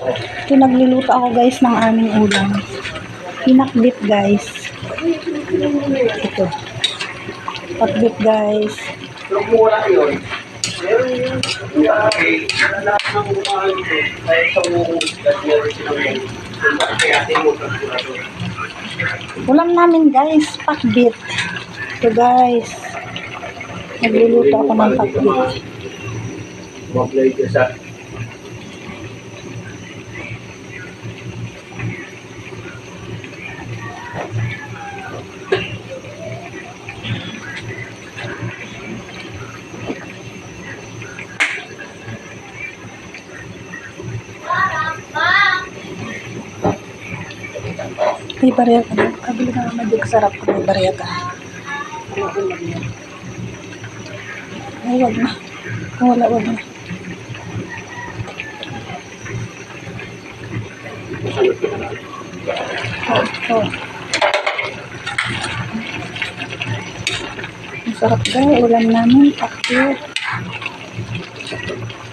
Ito nagluluto ako guys ng aming ulam. Pinakbit guys. Ito. Pakbit guys. Ulam namin guys, pakbit. Ito guys. Nagluluto ako ng pakbit. Mag-play sa May bariya ka na. Kabili ka naman din sarap ko may bariya ka. Ay, wag na. Wala, wag na. Oh, oh. Ang sarap guys. Ulam namin. Pakit.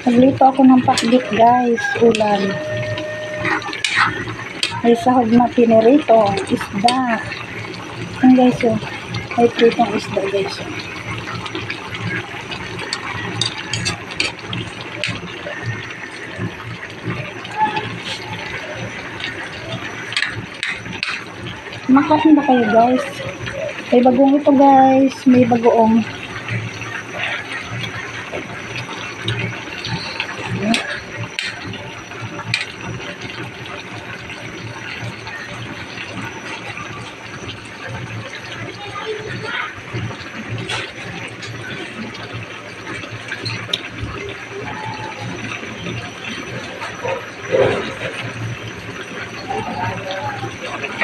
Naglito ako ng pakbit guys. Ulam. May sahog na pinirito. Isda. Yan guys oh. May pritong isda guys oh. Makain ba kayo guys? May bagong ito guys. May bagoong.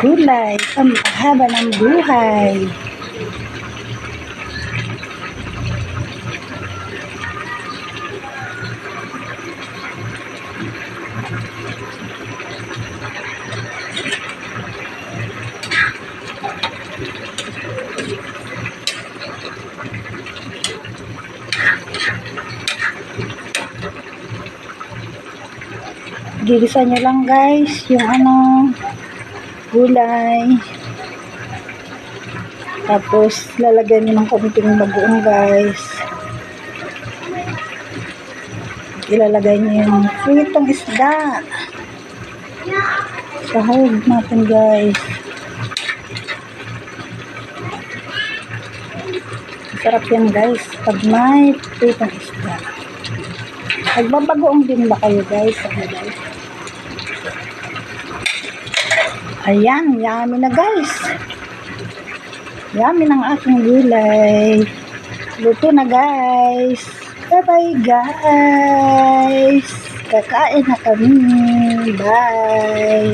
Gulay. Ang haba ng buhay. Gigisa nyo lang guys yung ano gulay. Tapos lalagyan nyo ng konting bagoong guys. Ilalagay nyo yung pritong isda. Sahog natin guys. Sarap yan guys pag may pritong isda. Nagbabagoong din ba kayo guys? Ano guys? Ayan, yummy na guys. Yummy ng aking gulay. Luto na guys. Bye-bye guys. Kakain na kami. Bye.